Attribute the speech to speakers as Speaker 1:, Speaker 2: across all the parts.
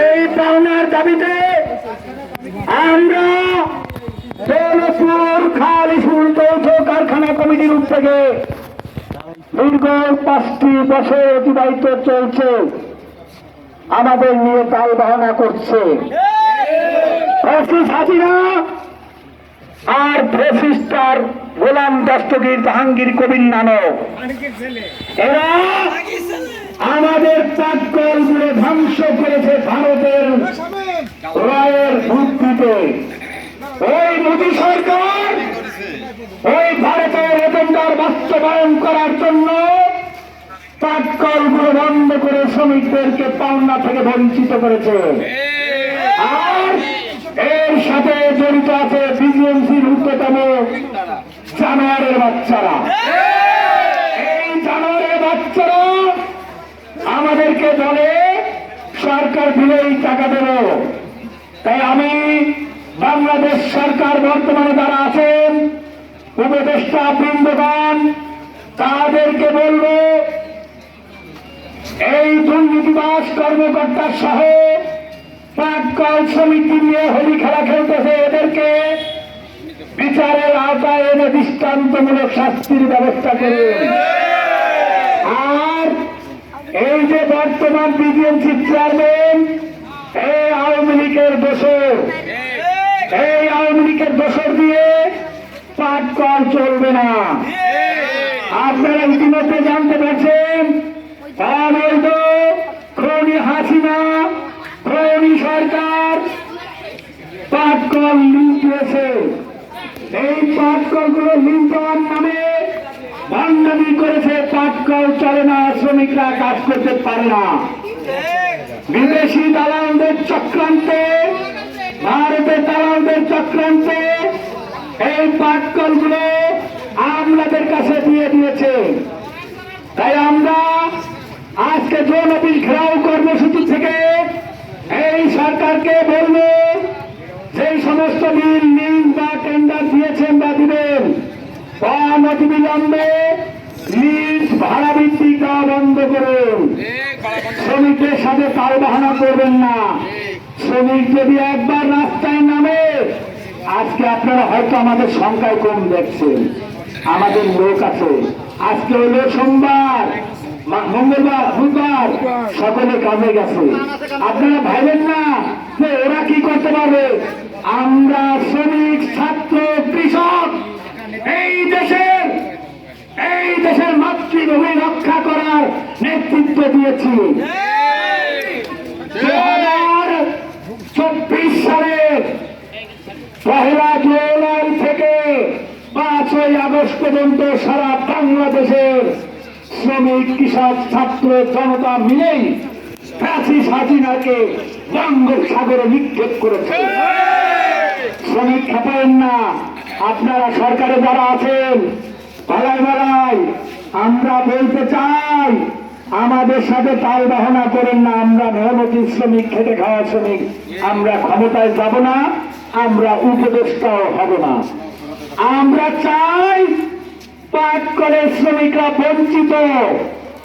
Speaker 1: এই পাওনার দাবিতে আমরা দৌলতপুর খালিশুল যৌথ কারখানা কমিটির উদ্যোগে দীর্ঘ পাঁচটি বছর অতিবাহিত চলছে। আমাদের নিয়ে তাল বাহানা করছে। হাসিনা আর ফ্যাসিস্টার গোলাম দস্তগীর জাহাঙ্গীর কবির নানক। এরা আমাদের চাকলগুলো ধ্বংস করেছে ভারতের রায়ের ভিত্তিতে। ওই মোদী সরকার ওই ভারতের এজেন্ডার বাস্তবায়ন করার জন্য চাকলগুলো বন্ধ করে শ্রমিকদেরকে পাওনা থেকে বঞ্চিত করেছে। আর এর সাথে জড়িত আছে বিজিএমসির উচ্চতম জানোয়ারের বাচ্চারা। এই জানোয়ারের বাচ্চারা আমাদেরকে বলে, সরকার দিলেই টাকা দেব। তাই আমি বাংলাদেশ সরকার বর্তমানে যারা আছেন, উপদেষ্টা বৃন্দগণ, তাদেরকে বলব, এই দুর্নীতিবাস কর্মকর্তা সহ পাটকল সমিতি নিয়ে হোলি খেলা খেলতেছে এদেরকে। বিচারের আওতায় এনে দৃষ্টান্তমূলক শাস্তির ব্যবস্থা করুন। আর এই যে বর্তমান বিজিএমসি চেয়ারম্যান এই আওয়ামী লীগের দোষর। এই আওয়ামী লীগের দোষর দিয়ে পাটকল চলবে না। আপনারা ইতিমধ্যে জানতে পারছেন, অবৈধ খনি হাসিনা, খনি সরকার পাট পাটকল লুটিয়েছে এই পাটকলগুলো লুটন নামে ভান্ডামি করেছে পাটকল চলে না, শ্রমিকরা কাজ করতে পারে না। বিদেশি দালালদের চক্রান্তে ভারতের দালালদের চক্রান্তে এই পাটকলগুলো আমলাদের কাছে দিয়ে দিয়েছে। তাই আমরা আজকে জনবিল ঘেরাও কর্মসূচি থেকে এই সরকারকে বলব যে সমস্ত বিল লিঙ্ক বা টেন্ডার দিয়েছেন বা দিবেন অনতিবিলম্বে লিজ ভাড়া বৃদ্ধি দেওয়া বন্ধ করুন। শ্রমিকদের সাথে তাল বাহানা করবেন না। শ্রমিক যদি একবার রাস্তায় নামে, আজকে আপনারা হয়তো আমাদের সংখ্যায় কম দেখছেন। আমাদের লোক আছে। আজকে হলো সোমবার মঙ্গলবার, বুধবার, সকলে কাজে গেছে। আপনারা ভাইবেন না যে ওরা কি করতে পারবে? আমরা শ্রমিক, ছাত্র, কৃষক এই দেশের এই দেশের মাতৃভূমি রক্ষা করার নেতৃত্ব দু হাজার চব্বিশ সালের পহেলা জুলাই থেকে পাঁচই আগস্ট পর্যন্ত সারা বাংলাদেশের শ্রমিক কৃষক ছাত্র জনতা মিলেই ফ্যাসিস হাসিনাকে বঙ্গোপসাগরে নিক্ষেপ করেছে। শ্রমিক খেপায়েন না। আপনারা সরকারে যারা আছেন পালাই পালাই আমরা বলতে চাই আমাদের সাথে তাল বাহনা করেন না, আমরা মেহনতি শ্রমিক, খেটে খাওয়া শ্রমিক। আমরা ক্ষমতায় যাব না, আমরা উপদেষ্টাও হব না। আমরা চাই পাটকলের শ্রমিকরা বঞ্চিত।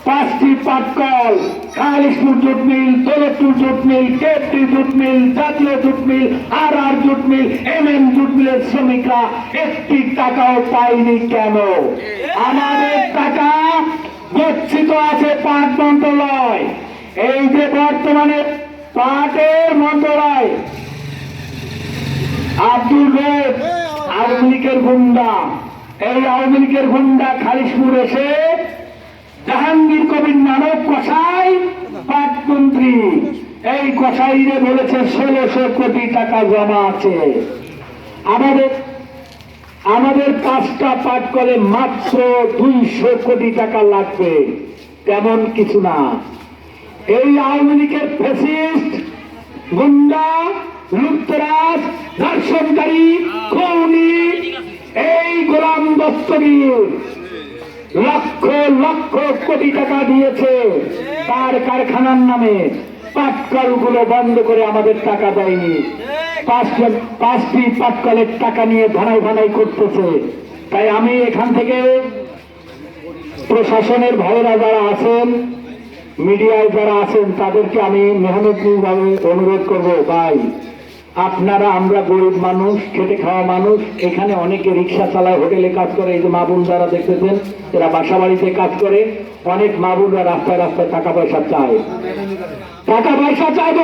Speaker 1: পাঁচটি পাটকল Khalishpur jute mill, Daulatpur jute mill, কেপটি jute mill, Jatiya jute mill R R jute mill M M jute মিলের শ্রমিকরা একটি টাকাও পায়নি কেন? আমাদের টাকা আছে পাট মন্ত্রণালয় এই যে বর্তমানে পাটের মন্ত্রণালয় আব্দুল রব আওয়ামী লীগের গুন্ডা। এই আওয়ামী লীগের গুন্ডা খালিশপুর এসে জাহাঙ্গীর কবির নানক কষাই পাটমন্ত্রী এই কষাইরে বলেছে, ষোলোশো কোটি টাকা জমা আছে। আমাদের আমাদের পাঁচটা পাট করে মাত্র দুইশো কোটি টাকা লাগবে। তেমন কিছু না। এই আওয়ামী লীগের ফেসিস্ট গুন্ডা লুপ্তরাজ ধর্ষণকারী, খৌনি, এই গোলাম দস্তগীর লক্ষ লক্ষ কোটি টাকা দিয়েছে তার কারখানার নামে। পাটকলগুলো বন্ধ করে আমাদের টাকা দেয়নি। পাঁচটি পাটকলের টাকা নিয়ে ভাড়াই ভাড়াই করতেছে। তাই আমি এখান থেকে প্রশাসনের ভাইয়েরা যারা আছেন, মিডিয়ায় যারা আছেন, তাদেরকে আমি মেহনতভাবে অনুরোধ করব, ভাই, আপনারা আমরা গরিব মানুষ, খেটে খাওয়া মানুষ, এখানে অনেকে রিক্সা চালায়, হোটেলে কাজ করে, এই যে মা বোন যারা দেখতেছেন, এরা বাসা বাড়িতে কাজ করে, অনেক মা বোনরা রাস্তায় রাস্তায় টাকা পয়সা চায়। টাকা পয়সা চায়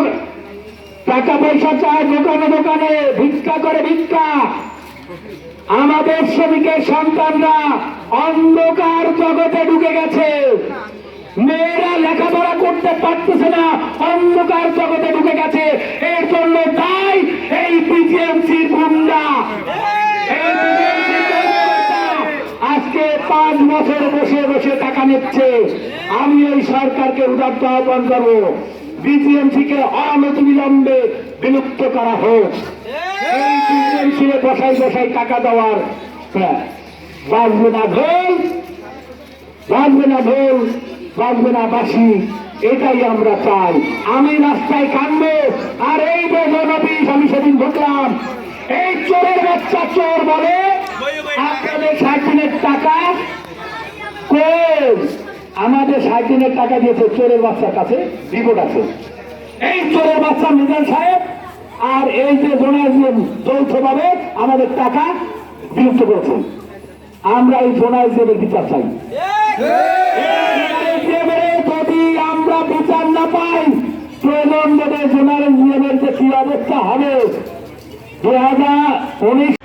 Speaker 1: টাকা পয়সা চায় দোকানে দোকানে, ভিক্ষা করে ভিক্ষা। আমাদের শ্রমিকের সন্তানরা অন্ধকার জগতে ঢুকে গেছে। মেয়েরা লেখাপড়া করতে পারতেছে না, অন্ধকার জগতে ঢুকে গেছে। এর জন্য তাই এই বিজেএমসির গুন্ডা। আজকে পাঁচ বছর বসে বসে টাকা নিচ্ছে। আমি এই সরকারকে উদার্ত আহ্বান করব বিজিএমসি কে অনতিবিলম্বে বিলুপ্ত করা হোক। এই বিজিএমসি বসাই বসাই টাকা দেওয়ার বাজবে না বাজবে না ঢোল বাজবে না বাসি এটাই আমরা চাই। আমি রাস্তায় কানবো আর এই জনবিষ আমি সেদিন ঢুকলাম এই চোরের বাচ্চা চোর বলে, আপনাদের সাইকেলের টাকা কোন আমাদের সাইকেলের টাকা দিয়েছে চোরের বাচ্চার কাছে, রিপোর্ট আছে। এই চোরের বাচ্চা মিজান সাহেব আর এই যে জোনাইজিয়াম যৌথভাবে আমাদের টাকা বিলুপ্ত করেছে। আমরা এই জোনাইজিয়ামের বিচার চাই। আমরা বিচার না পাই প্রয়োজন বোধে জোনাইজিয়ামের যে কি অবস্থা হবে দু হাজার উনিশ